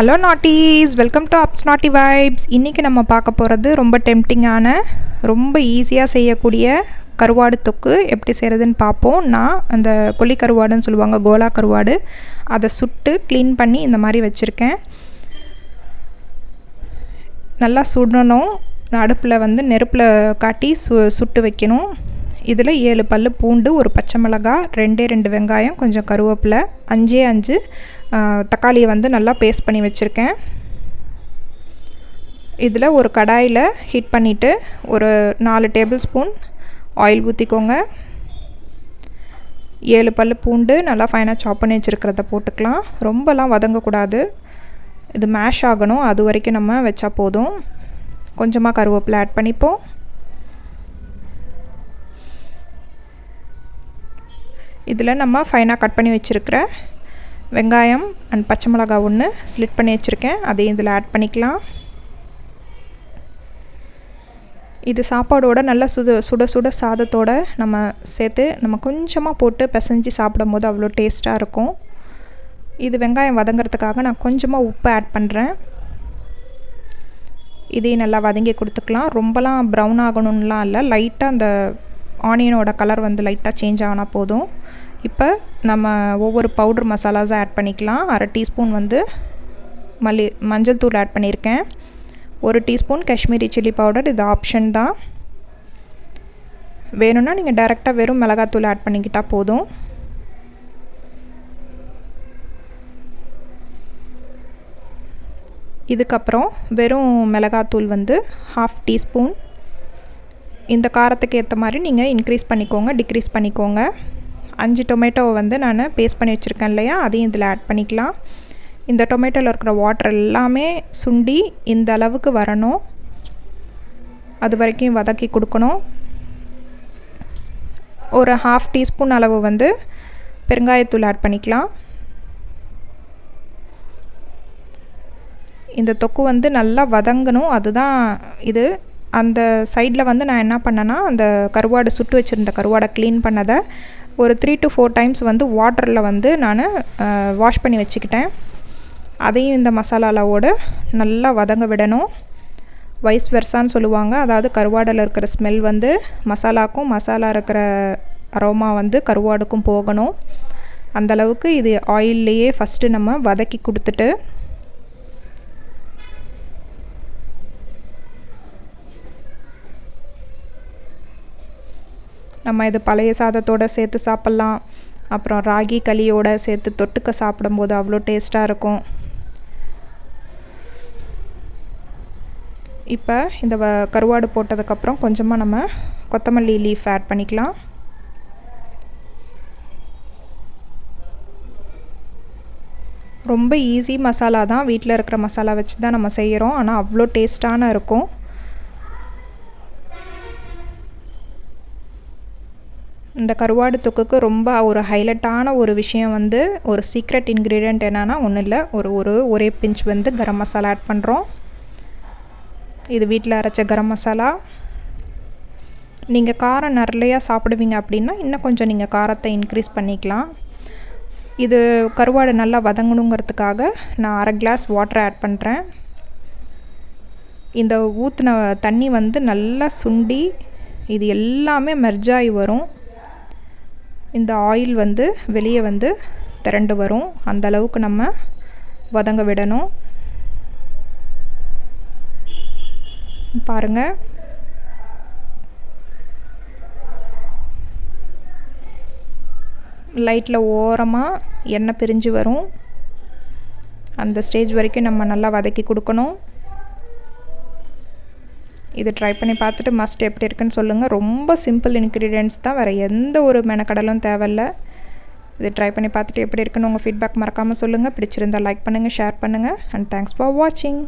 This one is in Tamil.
Hello naughties welcome to ups naughty vibes இன்றைக்கி நம்ம பார்க்க போகிறது ரொம்ப டெம்டிங்கான ரொம்ப ஈஸியாக செய்யக்கூடிய கருவாடு தொக்கு. எப்படி செய்கிறதுன்னு பார்ப்போம். நான் அந்த கொல்லி கருவாடுன்னு சொல்லுவாங்க கோலா கருவாடு. அதை சுட்டு க்ளீன் பண்ணி இந்த மாதிரி வச்சுருக்கேன். நல்லா சுடணும். அடுப்பில் வந்து நெருப்பில் காட்டி சு சுட்டு வைக்கணும். இதில் ஏழு பல் பூண்டு ஒரு பச்சை மிளகாய் ரெண்டே ரெண்டு வெங்காயம் கொஞ்சம் கருவேப்பிலை அஞ்சே அஞ்சு. தக்காளியை வந்து நல்லா பேஸ்ட் பண்ணி வச்சுருக்கேன். இதில் ஒரு கடாயில் ஹீட் பண்ணிவிட்டு ஒரு நாலு டேபிள் ஸ்பூன் ஆயில் ஊற்றிக்கோங்க ஏழு பல் பூண்டு நல்லா ஃபைனாக சாப் பண்ணி வச்சுருக்கிறத போட்டுக்கலாம். ரொம்பலாம் வதங்கக்கூடாது. இது மேஷ் ஆகணும். அது வரைக்கும் நம்ம வச்சா போதும். கொஞ்சமாக கருவேப்பிலை ஆட் பண்ணிப்போம். இதில் நம்ம ஃபைனாக கட் பண்ணி வச்சுருக்கிற வெங்காயம் அண்ட் பச்சை மிளகா ஒன்று ஸ்லிட் பண்ணி வச்சுருக்கேன். அதையும் இதில் ஆட் பண்ணிக்கலாம். இது சாப்பாடோட நல்லா சுட சுட சுட சாதத்தோடு நம்ம சேர்த்து நம்ம கொஞ்சமாக போட்டு பிசைஞ்சு சாப்பிடும் போது அவ்வளோ டேஸ்ட்டாக இருக்கும். இது வெங்காயம் வதங்கிறதுக்காக நான் கொஞ்சமாக உப்பு ஆட் பண்ணுறேன் இதையும் நல்லா வதங்கி கொடுத்துக்கலாம். ரொம்பலாம் ப்ரௌன் ஆகணும்லாம் இல்லை. லைட்டாக அந்த ஆனியனோட கலர் வந்து லைட்டாக சேஞ்ச் ஆனால் போதும். இப்போ நம்ம ஒவ்வொரு பவுடர் மசாலாஸும் ஆட் பண்ணிக்கலாம். அரை டீஸ்பூன் வந்து மல்லி மஞ்சள் தூள் ஆட் பண்ணியிருக்கேன். ஒரு டீஸ்பூன் காஷ்மீரி சில்லி பவுடர் இது ஆப்ஷன் தான். வேணும்னா நீங்கள் டேரெக்டாக வெறும் மிளகாத்தூள் ஆட் பண்ணிக்கிட்டால் போதும். இதுக்கப்புறம் வெறும் மிளகாத்தூள் வந்து ஹாஃப் டீஸ்பூன் இந்த காரத்துக்கு ஏற்ற மாதிரி நீங்கள் இன்க்ரீஸ் பண்ணிக்கோங்க டிக்ரீஸ் பண்ணிக்கோங்க. அஞ்சு டொமேட்டோவை வந்து நான் பேஸ்ட் பண்ணி வச்சுருக்கேன் இல்லையா? அதையும் இதில் ஆட் பண்ணிக்கலாம். இந்த டொமேட்டோவில் இருக்கிற வாட்டர் எல்லாமே சுண்டி இந்த அளவுக்கு வரணும். அது வரைக்கும் வதக்கி கொடுக்கணும். ஒரு ஹாஃப் டீஸ்பூன் அளவு வந்து பெருங்காயத்தூள் ஆட் பண்ணிக்கலாம். இந்த தொக்கு வந்து நல்லா வதங்கணும். அதுதான் இது. அந்த சைடில் வந்து நான் என்ன பண்ணேன்னா அந்த கருவாடை சுட்டு வச்சுருந்த கருவாடை க்ளீன் பண்ணதை ஒரு த்ரீ டு ஃபோர் டைம்ஸ் வந்து வாட்டரில் வந்து நான் வாஷ் பண்ணி வச்சுக்கிட்டேன். அதையும் இந்த மசாலாவோடு நல்லா வதங்க விடணும். வைஸ் வெர்சான்னு சொல்லுவாங்க. அதாவது கருவாடில் இருக்கிற ஸ்மெல் வந்து மசாலாக்கும் மசாலா இருக்கிற அரோமா வந்து கருவாடுக்கும் போகணும். அந்தளவுக்கு இது ஆயில்லையே ஃபஸ்ட்டு நம்ம வதக்கி கொடுத்துட்டு நம்ம இது பழைய சாதத்தோடு சேர்த்து சாப்பிட்லாம். அப்புறம் ராகி களியோடு சேர்த்து தொட்டுக்க சாப்பிடும்போது அவ்வளோ டேஸ்ட்டாக இருக்கும். இப்போ இந்த வ கருவாடு போட்டதுக்கப்புறம் கொஞ்சமாக நம்ம கொத்தமல்லி லீஃப் ஆட் பண்ணிக்கலாம். ரொம்ப ஈஸி மசாலா தான். வீட்டில் இருக்கிற மசாலா வச்சு தான் நம்ம செய்கிறோம் ஆனால் அவ்வளோ டேஸ்ட்டான இருக்கும். இந்த கருவாடு தொக்குக்கு ரொம்ப ஒரு ஹைலைட்டான ஒரு விஷயம் வந்து ஒரு சீக்ரெட் இன்க்ரீடியண்ட் என்னென்னா ஒன்றும் இல்லை. ஒரு ஒரு ஒரே பிஞ்ச் வந்து கரம் மசாலா ஆட் பண்ணுறோம் இது வீட்டில் அரைச்ச கரம் மசாலா. நீங்கள் காரம் நிறையா சாப்பிடுவீங்க அப்படின்னா இன்னும் கொஞ்சம் நீங்கள் காரத்தை இன்க்ரீஸ் பண்ணிக்கலாம். இது கருவாடு நல்லா வதங்கணுங்கிறதுக்காக நான் அரை கிளாஸ் வாட்டர் ஆட் பண்ணுறேன் இந்த ஊற்றின தண்ணி வந்து நல்லா சுண்டி இது எல்லாமே மெர்ஜாகி வரும். இந்த ஆயில் வந்து வெளியே வந்து திரண்டு வரும். அந்த அளவுக்கு நம்ம வதங்க விடணும். பாருங்கள் லைட்டில் ஓரமாக எண்ணெய் பிரிஞ்சு வரும். அந்த ஸ்டேஜ் வரைக்கும் நம்ம நல்லா வதக்கி கொடுக்கணும். இது ட்ரை பண்ணி பார்த்துட்டு மஸ்ட் எப்படி இருக்குன்னு சொல்லுங்கள் ரொம்ப சிம்பிள் இன்க்ரீடியன்ஸ் தான். வேறு எந்த ஒரு மெனக்கடலும் தேவையில்ல. இது ட்ரை பண்ணி பார்த்துட்டு எப்படி இருக்குன்னு உங்கள் ஃபீட்பேக் மறக்காமல் சொல்லுங்கள் பிடிச்சிருந்தால் லைக் பண்ணுங்கள் ஷேர் பண்ணுங்கள் அண்ட் தேங்க்ஸ் ஃபார் வாட்சிங்